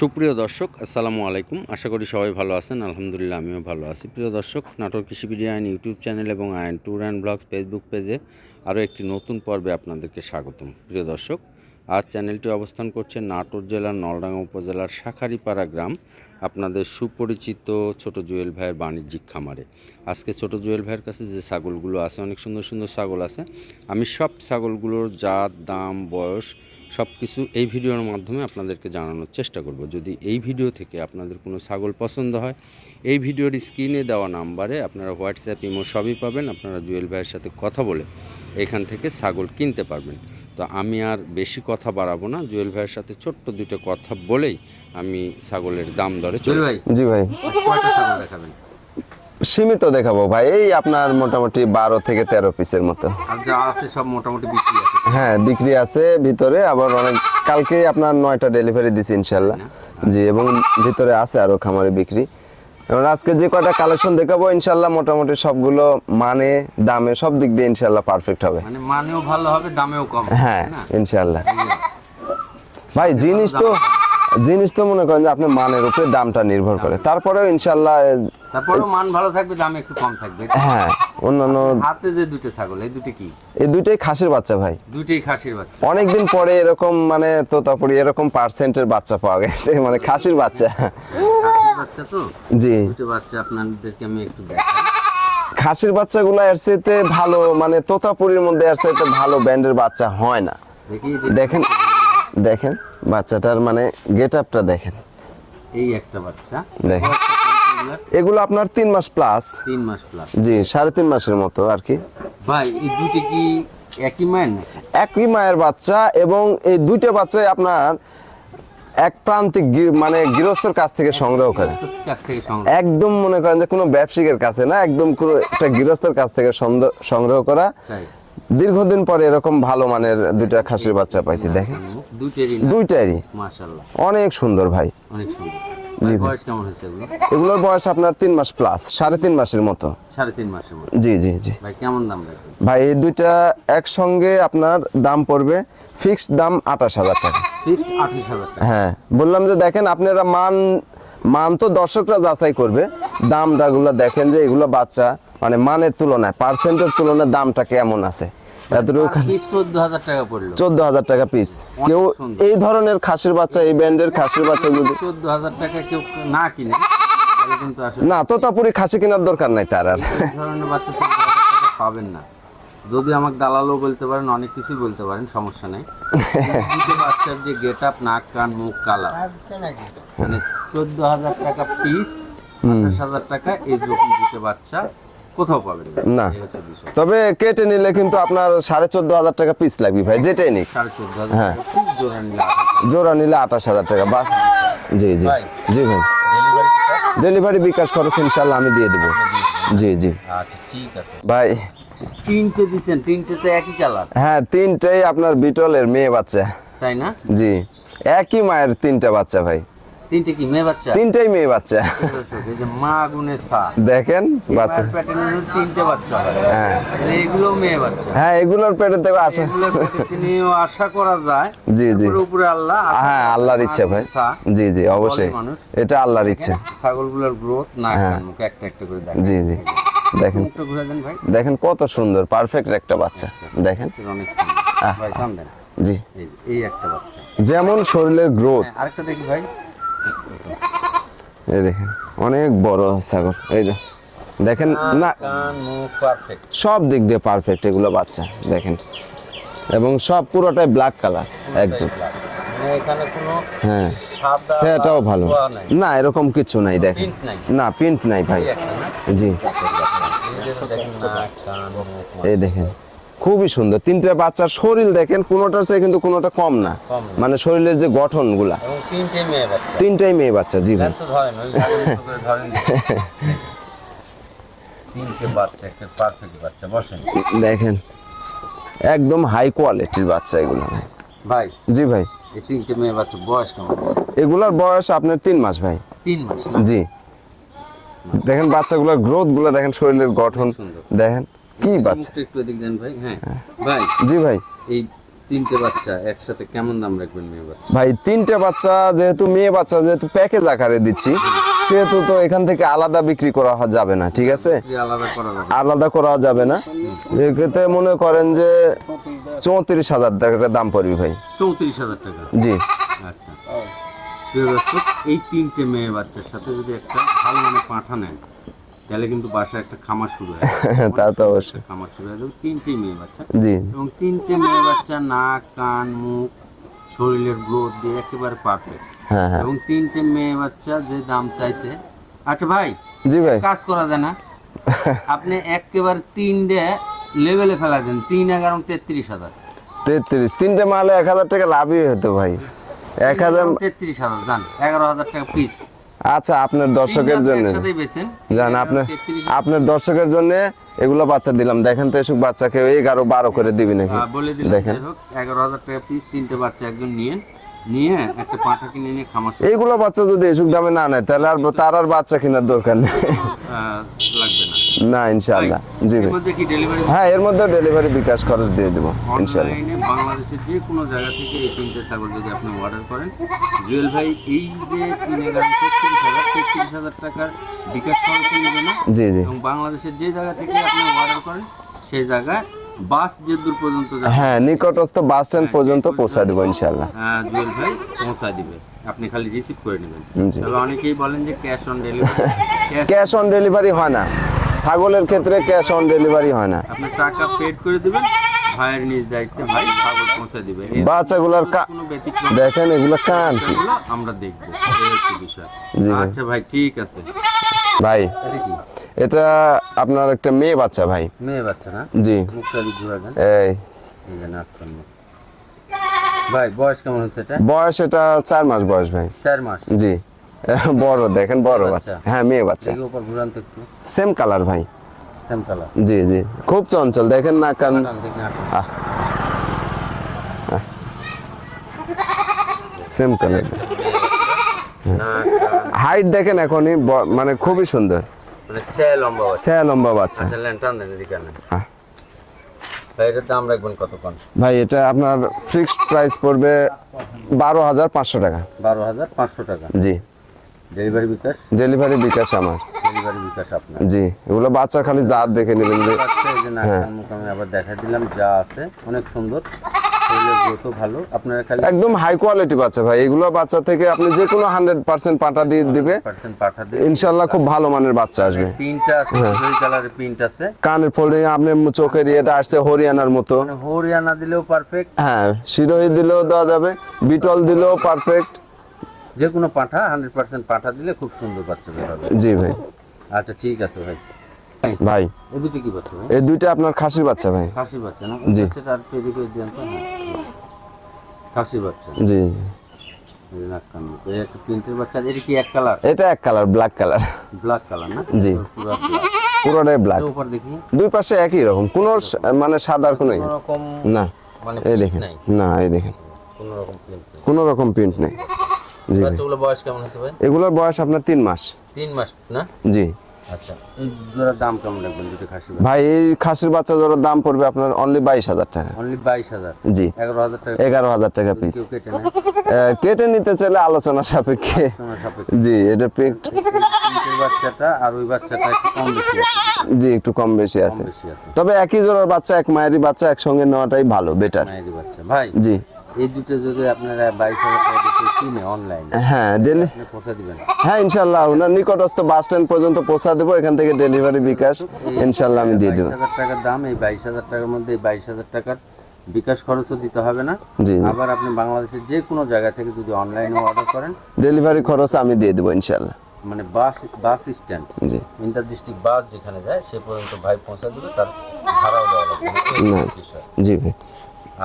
সুপ্রিয় দর্শক, আসসালামু আলাইকুম। আশা করি সবাই ভালো আছেন। আলহামদুলিল্লাহ, আমিও ভালো আছি। প্রিয় দর্শক, নাটোর কৃষিবিডি আইন ইউটিউব চ্যানেল এবং আইন ট্যুর অ্যান্ড ব্লগস ফেসবুক পেজে আরও একটি নতুন পর্বে আপনাদেরকে স্বাগতম। প্রিয় দর্শক, আজ চ্যানেলটি অবস্থান করছে নাটোর জেলার নলডাঙ্গা উপজেলার শাখারিপাড়া গ্রাম, আপনাদের সুপরিচিত ছোট জুয়েল ভাইয়ের বাণিজ্যিক খামারে। আজকে ছোট জুয়েল ভাইয়ের কাছে যে ছাগলগুলো আছে, অনেক সুন্দর সুন্দর ছাগল আছে। আমি সব ছাগলগুলোর জাত, দাম, বয়স সব কিছু এই ভিডিওর মাধ্যমে আপনাদেরকে জানানোর চেষ্টা করব। যদি এই ভিডিও থেকে আপনাদের কোনো ছাগল পছন্দ হয় এই ভিডিওর স্ক্রিনে দেওয়া নাম্বারে আপনারা হোয়াটসঅ্যাপ ইমো সবই পাবেন। আপনারা জুয়েল ভাইয়ের সাথে কথা বলে এখান থেকে ছাগল কিনতে পারবেন। তো আমি আর বেশি কথা বাড়াবো না। জুয়েল ভাইয়ের সাথে ছোট্ট দুটো কথা বলেই আমি ছাগলের দাম দরে চলে ভাই। জি ভাই। কয়টা ছাগল দেখাবেন? সীমিত দেখাবো ভাই এই আপনার মোটামুটি বারো থেকে তেরো পিসের মতো। যা আছে সব মোটামুটি বিক্রি আছে। হ্যাঁ বিক্রি আছে ভিতরে আবার অনেক কালকে আপনার নয়টা ডেলিভারি দিছি ইনশাল্লাহ জি এবং ভিতরে আছে আরও খামারে বিক্রি। এবং আজকে যে কয়টা কালেকশন দেখাবো ইনশাল্লাহ মোটামুটি সবগুলো মানে দামে সব দিক দিয়ে ইনশাল্লাহ পারফেক্ট হবে। মানে মানেও ভালো হবে দামেও কম হ্যাঁ ইনশাল্লাহ ভাই জিনিস তো জিনিস তো মনে করেন যে আপনি মানের উপরে দামটা নির্ভর করে। তারপরেও ইনশাল্লাহ তারপরেও মান ভালো থাকবে দাম একটু কম থাকবে। হ্যাঁ অন্যান্য হাতে যে দুটো ছাগল এই দুটো কি? এই দুইটাই খাসির বাচ্চা ভাই। দুইটাই খাসির বাচ্চা। অনেকদিন পরে এরকম মানে তোতাপুরি এরকম পার্সেন্টের বাচ্চা পাওয়া গেছে মানে খাসির বাচ্চা। খাসির বাচ্চা তো? জি। দুটো বাচ্চা আপনাদেরকে আমি একটু দেখাই। খাসির বাচ্চাগুলো এর চাইতে ভালো মানে তোতাপুরির মধ্যে এর চাইতে ভালো ব্যান্ডের বাচ্চা হয় না। দেখেন দেখেন বাচ্চাটার মানে গেট আপটা দেখেন। এই একটা বাচ্চা। দেখেন? এগুলো? আপনার তিন মাস প্লাস তিন মাস প্লাস জি সাড়ে তিন মাসের মতো আর কি। ভাই এই দুটো কি একই মায়ের একই মায়ের বাচ্চা এবং এই দুইটা বাচ্চাই আপনার এক প্রান্তিক মানে গৃহস্থর কাছ থেকে সংগ্রহ করে। একদম মনে করেন যে কোনো ব্যবসায়িকের কাছে না একদম পুরো একটা গৃহস্থের কাছ থেকে সংগ্রহ করা। দীর্ঘদিন পরে এরকম ভালো মানের দুইটা খাসির বাচ্চা পাইছি দেখেন। দুইটারই অনেক সুন্দর ভাই। অনেক সুন্দর। জি। বয়স কেমন হয়েছে এগুলো? এগুলোর বয়স আপনার তিন মাস প্লাস সাড়ে তিন মাসের মতো। সাড়ে তিন মাসের মতো। জি জি জি। ভাই কেমন দাম ভাই? এই দুইটা একসঙ্গে আপনার দাম পড়বে ফিক্সড দাম আঠাশ হাজার টাকা। ফিক্সড আঠাশ হাজার টাকা। হ্যাঁ বললাম যে দেখেন আপনারা মান মান তো দর্শকরা যাচাই করবে দামটাগুলো দেখেন যে এগুলো বাচ্চা মানে মানের তুলনায় পার্সেন্টের তুলনায় দামটা কেমন আছে। এতটুকু চোদ্দ হাজার টাকা পিস কেউ এই ধরনের খাসির বাচ্চা এই ব্যান্ডের খাসির বাচ্চা যদি চোদ্দ হাজার টাকা কেউ না কিনে না তোতাপুরি খাসি কেনার দরকার নাই তার আর। ধরনের বাচ্চা পাবেন না। যদি আমাকে দালালও বলতে পারেন অনেক কিছুই বলতে পারেন সমস্যা নেই। বাচ্চার যে গেট আপ নাক কান মুখ কালা মানে চোদ্দ হাজার টাকা পিস আঠাশ হাজার টাকা এই রকম দুটো বাচ্চা কোথাও পাবেন না। তবে কেটে নিলে কিন্তু আপনার সাড়ে চোদ্দ হাজার টাকা পিস লাগবে ভাই যেটাই নিক। হ্যাঁ। জোড়া নিলে আঠাশ হাজার। জোড়া নিলে আঠাশ হাজার টাকা বাস। জি জি। জি ভাই। ডেলিভারি বিকাশ? খরচ ইনশাল্লাহ আমি দিয়ে দেবো। জি জি। আচ্ছা ঠিক আছে। ভাই। তিনটে দিছেন তিনটে তো একই কালার হ্যাঁ তিনটাই আপনার বিটলের মেয়ে বাচ্চা। তাই না? জি। একই মায়ের তিনটা বাচ্চা ভাই। তিনটে কি মেয়ে বাচ্চা? তিনটাই মেয়ে বাচ্চা। এই যে মা গুণের সা। দেখেন বাচ্চা। প্যাটার্নের তিনটে বাচ্চা হ্যাঁ। এগুলো মেয়ে বাচ্চা। হ্যাঁ এগুলোর থেকে নিয়েও আশা করা যায়? জি জি। উপরে আল্লাহ হ্যাঁ আল্লাহর। ইচ্ছে ভাই। জি জি অবশ্যই। এটা আল্লাহর ইচ্ছে। ছাগলগুলোর গ্রোথ না হ্যাঁ। মুখ একটা একটা করে দেখেন। জি জি। দেখেন। দেখেন কত সুন্দর পারফেক্ট একটা বাচ্চা। দেখেন। অনেক সুন্দর। ভাই জি। এই এই একটা বাচ্চা। যেমন শরীরের গ্রোথ হ্যাঁ, আরেকটা দেখি ভাই। এই দেখেন, অনেক বড় ছাগল এই যে, দেখেন না, সব দিক দিয়ে পারফেক্ট এগুলো বাচ্চা, দেখেন। এবং সব পুরোটাই ব্ল্যাক কালার একদম। হ্যাঁ সেটাও ভালো। না, এরকম কিছু নাই, দেখেন। না প্রিন্ট নাই ভাই। জি। এই দেখেন খুবই সুন্দর। তিনটা বাচ্চার শরীর দেখেন কোনোটার চেয়ে কিন্তু কোনোটা কম না। মানে শরীরের যে মেয়ে বাচ্চা। তিনটাই মেয়ে বাচ্চা জি ভাই। দেখেন একদম হাই কোয়ালিটির বাচ্চা এগুলো ভাই। জি ভাই। তিনটে মেয়ে বাচ্চা বয়স কেমন? এগুলোর বয়স আপনার তিন মাস ভাই। তিন মাস জি। দেখেন বাচ্চাগুলোর গ্রোথগুলো দেখেন শরীরের গঠন দেখেন। কি বাচ্চা? একটু এদিক দেন ভাই হ্যাঁ। ভাই জি ভাই। এই তিনটে বাচ্চা একসাথে কেমন দাম রাখবেন মেয়ে বাচ্চা? ভাই তিনটে বাচ্চা যেহেতু মেয়ে বাচ্চা যেহেতু প্যাকেজ আকারে দিচ্ছি সেহেতু তো এখান থেকে আলাদা বিক্রি করা যাবে না ঠিক আছে? আলাদা করা যাবে আলাদা করা যাবে না। এক্ষেত্রে মনে করেন যে চৌত্রিশ হাজার টাকা দাম পড়বে ভাই। চৌত্রিশ হাজার টাকা? জি। আচ্ছা। এই তিনটে মেয়ে বাচ্চার সাথে যদি একটা ভালো মানে পাঠা নেন তাহলে কিন্তু বাসায় একটা খামার শুরু হয়। তা তো অবশ্যই। খামার শুরু হয়ে তিনটে মেয়ে বাচ্চা। জি। এবং তিনটে মেয়ে বাচ্চা নাক কান মুখ শরীরের গ্রোথ দিয়ে একেবারে পারফেক্ট হ্যাঁ হ্যাঁ। এবং তিনটে মেয়ে বাচ্চা যে দাম চাইছে। আচ্ছা ভাই জি ভাই। কাজ করা যায় না। আপনি একেবারে তিনটে লেভেলে ফেলা দেন তিন এগারো তেত্রিশ হাজার। তেত্রিশ। তিনটে মালে এক হাজার টাকা লাভই হতো ভাই। এক হাজার তেত্রিশ হাজার জান এগারো হাজার টাকা পিস আচ্ছা আপনার দর্শকের জন্য। জান আপনার আপনার দর্শকের জন্য এগুলো বাচ্চা দিলাম। দেখেন তো এসব বাচ্চাকে এগারো বারো করে দিবি নাকি? বলে দিলাম। দেখেন। এগারো হাজার টাকা পিস তিনটে বাচ্চা একজন নিয়ে নিয়ে একটা পাঁঠা কিনে নিয়ে খামার এইগুলো বাচ্চা যদি এসব দামে না নেয় তাহলে আর তার আর বাচ্চা কেনার দরকার নেই। লাগবে না। না ইনশাল্লাহ জি হ্যাঁ এর মধ্যে ডেলিভারি বিকাশ খরচ দিয়ে দেবো অনলাইনে বাংলাদেশের যে কোনো জায়গা থেকে এই তিনটে ছাগল যদি আপনি অর্ডার করেন জুয়েল ভাই এই যে তিন এগারো তেত্রিশ হাজার তেত্রিশ হাজার টাকার বিকাশ খরচ নেবে না? জি জি। এবং বাংলাদেশের যে জায়গা থেকে আপনি অর্ডার করেন সেই জায়গায় বাস যে দূর পর্যন্ত হ্যাঁ নিকটস্থ বাস স্ট্যান্ড পর্যন্ত পৌঁছা দেবো ইনশাল্লাহ আহ, জুয়েল ভাই পৌঁছায় দিবে। আপনি খালি রিসিভ করে নেবেন। তবে অনেকেই বলেন যে cash on delivery cash on delivery হয় না। ছাগলের ক্ষেত্রে ক্যাশ অন ডেলিভারি হয় না। আপনি টাকা পেড করে দিবেন ভাইয়ের নিজ দায়িত্বে ভাই ছাগল পৌঁছে দিবে। বাচ্চাগুলার দেখেন এগুলো কান আমরা দেখব। বিষয়। আচ্ছা ভাই ঠিক আছে। ভাই। এটা আপনার একটা মেয়ে বাচ্চা ভাই। মেয়ে বাচ্চা না? জি। এই। ভাই বয়স কেমন হচ্ছে এটা? বয়স এটা চার মাস বয়স ভাই। চার মাস? জি। বড় দেখেন বড় বাচ্চা। হ্যাঁ মেয়ে বাচ্চা। সেম কালার ভাই। সেম কালার জি জি। খুব চঞ্চল। দেখেন না কান। সেম কালার হাইট দেখেন এখনই মানে খুবই সুন্দর। লম্বা বাচ্চা। লম্বা বাচ্চা। আচ্ছা। আহ। ভাই এটা আপনার ফিক্সড প্রাইস পড়বে বারো হাজার পাঁচশো টাকা। বারো হাজার পাঁচশো টাকা? জি। ডেলিভারি বিকাশ? ডেলিভারি বিকাশ আমার। ডেলিভারি বিকাশ আপনার। জি এগুলো বাচ্চা খালি জাত দেখে নেবেন হ্যাঁ। আবার দেখা দিলাম যা আছে অনেক সুন্দর। শরীরের গ্রোথও ভালো আপনারা খালি একদম হাই কোয়ালিটি বাচ্চা ভাই। এগুলো বাচ্চা থেকে আপনি যে কোনো হান্ড্রেড পার্সেন্ট পাটা দিয়ে দিবে দিয়ে ইনশাল্লাহ খুব ভালো মানের বাচ্চা আসবে। প্রিন্ট আছে হ্যাঁ। দুই কালারের প্রিন্ট আছে। কানের ফোল্ডিং আপনি চোখের ইয়েটা আসছে হরিয়ানার মতো। মানে হরিয়ানা দিলেও পারফেক্ট হ্যাঁ শিরোহি দিলেও দেওয়া যাবে বিটল দিলেও পারফেক্ট যে কোনো পাঠা হান্ড্রেড পার্সেন্ট পাঠা দিলে খুব সুন্দর বাচ্চা বের হবে। জি ভাই। আচ্ছা ঠিক আছে ভাই। ভাই। এই দুটো কি বাচ্চা ভাই? এই দুইটা আপনার খাসির বাচ্চা ভাই। খাসি বাচ্চা না? জি। বাচ্চাটা আর একটু দেন তো হ্যাঁ। খাসি বাচ্চা। জি। এটা কি এক কালার? এটা এক colour black colour. Black colour না? জি। পুরোটাই ব্ল্যাক। উপর দেখি। দুই পাশে একই রকম। কোনো মানে সাদার কোনো রকম না মানে এই দেখেন। না এই দেখেন। কোনো রকম প্রিন্ট কোনো রকম প্রিন্ট নেই। জি বয়স কেমন আছে ভাই? এগুলোর বয়স আপনার তিন মাস। তিন মাস না? জি। আচ্ছা। এই জোড়ার দাম কেমন রাখবেন? দুটো খাসি ভাই এই খাসির বাচ্চা জোড়ার দাম পড়বে আপনার অনলি বাইশ হাজার টাকা। অনলি বাইশ হাজার? জি। এগারো হাজার টাকা। এগারো হাজার টাকা পিস কেটে নিতে চাইলে আলোচনা সাপেক্ষে। জি এটা বাচ্চাটা আর ওই বাচ্চাটা একটু কম বেশি আছে। জি একটু কম বেশি আছে। তবে একই জোড়ার বাচ্চা এক মায়েরই বাচ্চা একসঙ্গে নেওয়াটাই ভালো বেটার মায়েরই বাচ্চা। ভাই জি। এই দুটো যদি আপনারা বাইশ হাজার টাকা হ্যাঁ ডেলি হ্যাঁ ইনশাল্লাহ ওনার নিকটস্থ বাস স্ট্যান্ড পর্যন্ত পৌঁছা দেবো এখান থেকে ডেলিভারি বিকাশ ইনশাল্লাহ আমি দিয়ে দেবো। হাজার টাকার দাম এই বাইশ হাজার টাকার মধ্যে এই বাইশ হাজার টাকার বিকাশ খরচও দিতে হবে না। জি আবার আপনি বাংলাদেশের যে কোনো জায়গা থেকে যদি অনলাইনে অর্ডার করেন ডেলিভারি খরচ আমি দিয়ে দেবো ইনশাল্লাহ। মানে বাস বাস স্ট্যান্ড জি। ইন্টার ডিস্ট্রিক্ট বাস যেখানে যায় সে পর্যন্ত ভাই পৌঁছা দেবে তার ভাড়াও দেওয়া লাগবে। জি ভাই।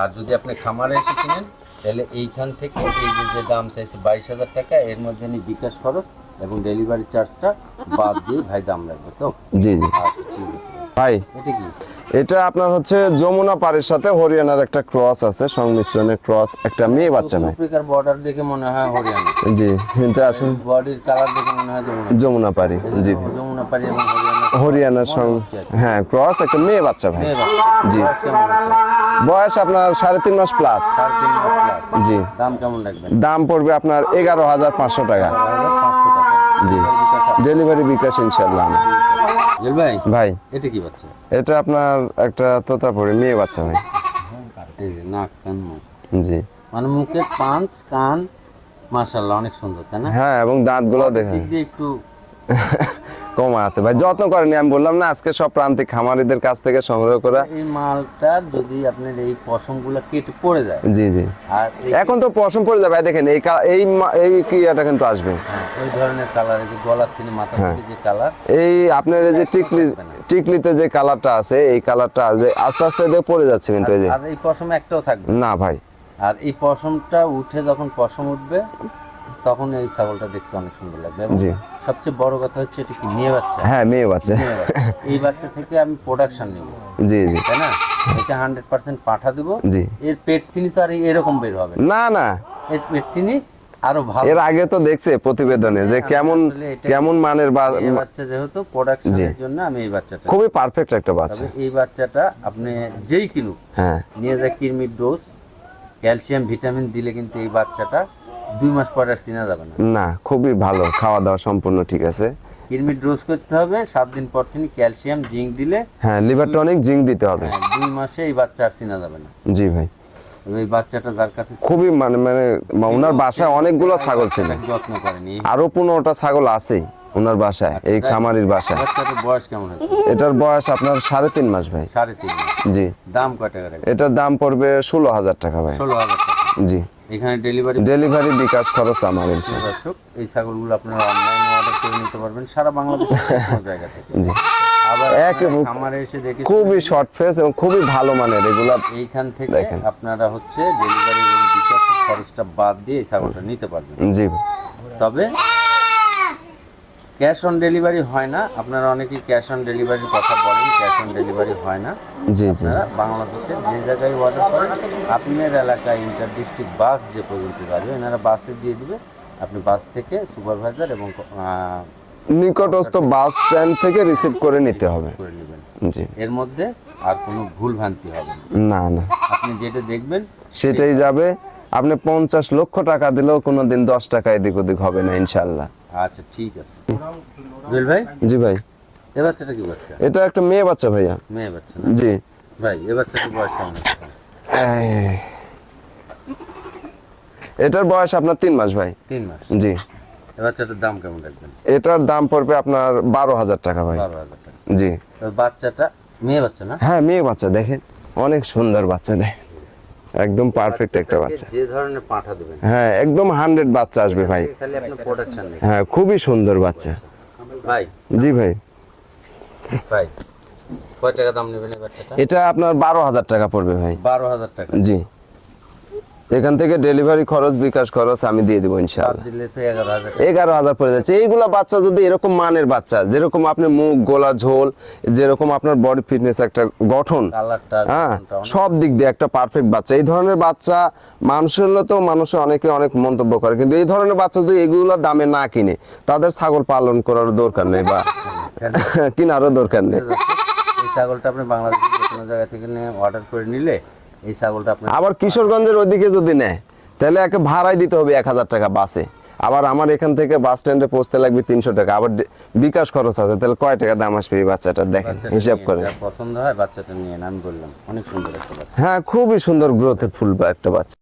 আর যদি আপনি খামারে এসে কিনেন তাহলে এইখান থেকে এই যে দাম চাইছে বাইশ হাজার টাকা এর মধ্যে নি বিকাশ খরচ এবং ডেলিভারি চার্জটা বাদ দিয়ে ভাই দাম লাগবে তো? জি জি। আচ্ছা ঠিক আছে। ভাই এটা কি? এটা আপনার হচ্ছে যমুনা পাড়ের সাথে হরিয়ানার একটা ক্রস আছে সংমিশ্রণের ক্রস একটা মেয়ে বাচ্চা ভাই আফ্রিকার বর্ডার দেখে মনে হয় হরিয়ানা। জি কিন্তু আসলে বডির কালার দেখে মনে হয় যমুনা। যমুনা পাড়ি জি। যমুনা পাড়ি এবং হরিয়ানার সঙ্গে। হ্যাঁ ক্রস একটা মেয়ে বাচ্চা ভাই। জি। বয়স আপনার সাড়ে তিন মাস প্লাস। জি। দাম কেমন রাখবেন? দাম পড়বে আপনার এগারো হাজার পাঁচশো টাকা। জি। ডেলিভারি বিকাশ ইনশাল্লাহ ভাই ভাই। এটা কি বাচ্চা? এটা আপনার একটা তোতা পড়ে মেয়ে বাচ্চা ভাই। এই নাক কান জি। মানে মুখে পাঁচ কান মাশাল্লাহ অনেক সুন্দর তাই না? হ্যাঁ এবং দাঁতগুলো দেখেন। একটু কমা আছে ভাই যত্ন করেনি আমি বললাম না আজকে সব প্রান্তিক খামারিদের কাছ থেকে সংগ্রহ করা এই মালটা যদি আপনার এই পশমগুলো কেটে পড়ে যায় জি জি আর এখন তো পশম পড়ে যাবে ভাই দেখেন এই এই এই ক্রিয়াটা কিন্তু আসবে হ্যাঁ, ওই ধরনের কালার এই যে গলার থেকে মাথা হ্যাঁ। যে কালার এই আপনার এই যে টিকলি টিকলিতে যে কালারটা আছে এই কালারটা আস্তে আস্তে দিয়ে পড়ে যাচ্ছে কিন্তু এই যে আর এই পশম একটাও থাকবে না। না ভাই আর এই পশমটা উঠে যখন পশম উঠবে তখন এই ছাগলটা দেখতে অনেক সুন্দর লাগবে জি। সবচেয়ে বড় কথা হচ্ছে এটা কি মেয়ে বাচ্চা? হ্যাঁ মেয়ে বাচ্চা। এই বাচ্চা থেকে আমি প্রোডাকশন নেব। জি জি। তাই না? এটা হান্ড্রেড পার্সেন্ট পাঠা দেবো। জি। এর পেট চিনি তো আর এরকম বের হবে না। না এর পেট চিনি আরও ভালো। এর আগে তো দেখছে প্রতিবেদনে যে কেমন কেমন মানের বাচ্চা যেহেতু প্রোডাকশনের জন্য আমি এই বাচ্চাটা খুবই পারফেক্ট একটা বাচ্চা। এই বাচ্চাটা আপনি যেই কিনুক হ্যাঁ। নিয়ে যায় কিরমির ডোজ ক্যালসিয়াম ভিটামিন দিলে কিন্তু এই বাচ্চাটা দুই মাস পরে আর চিনা যাবে না। না খুবই ভালো খাওয়া দাওয়া সম্পূর্ণ ঠিক আছে। কিরমির ডোজ করতে হবে সাত দিন পর তিনি ক্যালসিয়াম জিঙ্ক দিলে হ্যাঁ লিভার টনিক জিঙ্ক দিতে হবে। হ্যাঁ, দুই মাসে এই বাচ্চা আর চিনা যাবে না। জি ভাই। এই বাচ্চাটা যার কাছে খুবই মানে মানে ওনার বাসায় অনেকগুলো ছাগল ছিল। যত্ন করেনি। আরও পনেরোটা ছাগল আছেই ওনার বাসায় এই খামারির বাসায়। বয়স কেমন আছে এটার বয়স আপনার সাড়ে তিন মাস ভাই। সাড়ে তিন মাস। জি। দাম টাকা এটার দাম পড়বে ষোলো হাজার টাকা ভাই। ষোলো হাজার টাকা। জি। এখানে ডেলিভারি ডেলিভারি বিকাশ খরচ আমার। দর্শক এই ছাগলগুলো আপনারা অনলাইনে অর্ডার করে নিতে পারবেন। সারা বাংলাদেশের জায়গা থেকে। জি। আবার একেবারে আমারে এসে দেখে খুবই শর্ট ফেস এবং খুবই ভালো মানের এগুলা এইখান থেকে আপনারা হচ্ছে ডেলিভারি এবং বিকাশের খরচটা বাদ দিয়ে এই ছাগলটা নিতে পারবেন। জি। তবে ক্যাশ অন ডেলিভারি হয় না। আপনারা অনেকেই ক্যাশ অন ডেলিভারির কথা বলেন ক্যাশ অন ডেলিভারি হয় না। জি জি। আপনারা বাংলাদেশের যে জায়গায় অর্ডার করেন আপনার এলাকায় ইন্টার ডিস্ট্রিক্ট বাস যে পর্যন্ত যাবে এনারা বাসে দিয়ে দিবে। আপনি বাস থেকে সুপারভাইজার এবং নিকটস্থ বাস স্ট্যান্ড থেকে রিসিভ করে নিতে হবে। জি। এর মধ্যে আর কোনো ভুল ভ্রান্তি হবে না। না না। আপনি যেটা দেখবেন সেটাই যাবে। আপনি পঞ্চাশ লক্ষ টাকা দিলেও কোনো দিন দশ টাকা এদিক ওদিক হবে না ইনশাল্লাহ। আচ্ছা ঠিক আছে। জুয়েল ভাই? জি ভাই। এ বাচ্চাটা কি বাচ্চা? এটা একটা মেয়ে বাচ্চা ভাইয়া। মেয়ে বাচ্চা জি। ভাই এ বাচ্চাটার বয়স কেমন এটার বয়স আপনার তিন মাস ভাই। তিন মাস? জি। এ বাচ্চাটার দাম কেমন রাখবেন? এটার দাম পড়বে আপনার বারো হাজার টাকা ভাই। বারো হাজার টাকা। জি। বাচ্চাটা মেয়ে বাচ্চা না? হ্যাঁ মেয়ে বাচ্চা দেখেন। অনেক সুন্দর বাচ্চা দেখ একদম পারফেক্ট একটা বাচ্চা। যে ধরনের পাঠা দেবেন। হ্যাঁ একদম হান্ড্রেড বাচ্চা আসবে ভাই। খালি আপনার প্রোডাকশন হ্যাঁ খুবই সুন্দর বাচ্চা। ভাই। জি ভাই। ভাই কয় টাকা দাম নেবেন এটা আপনার বারো হাজার টাকা পড়বে ভাই। বারো হাজার টাকা। জি। এখান থেকে ডেলিভারি খরচ বিকাশ খরচ আমি দিয়ে দেবো ইনশাআল্লাহ। এগারো হাজার পড়ে যাচ্ছে। এইগুলা বাচ্চা যদি এরকম মানের বাচ্চা যেরকম আপনি মুখ গোলা ঝোল যেরকম আপনার বডি ফিটনেস একটা গঠন হ্যাঁ সব দিক দিয়ে একটা পারফেক্ট বাচ্চা। এই ধরনের বাচ্চা মানুষের হলে তো মানুষের অনেকে অনেক মন্তব্য করে কিন্তু এই ধরনের বাচ্চা যদি এগুলো দামে না কিনে তাদের ছাগল পালন করার দরকার নেই বা কেনারও দরকার নেই। ছাগলটা আপনি বাংলাদেশের কোনো জায়গা থেকে নিয়ে অর্ডার করে নিলে এই ছাগলটা আবার কিশোরগঞ্জের ওইদিকে যদি নেয় তাহলে একে ভাড়াই দিতে হবে এক হাজার টাকা বাসে। আবার আমার এখান থেকে বাস স্ট্যান্ডে পৌঁছতে লাগবে তিনশো টাকা। আবার বিকাশ খরচ আছে তাহলে কয় টাকা দাম আসবে এই বাচ্চাটা? দেখেন হিসাব করে। পছন্দ হয় বাচ্চাটা নিয়ে আমি বললাম অনেক সুন্দর একটা বাচ্চা। হ্যাঁ খুবই সুন্দর গ্রোথের ফুল বা একটা বাচ্চা।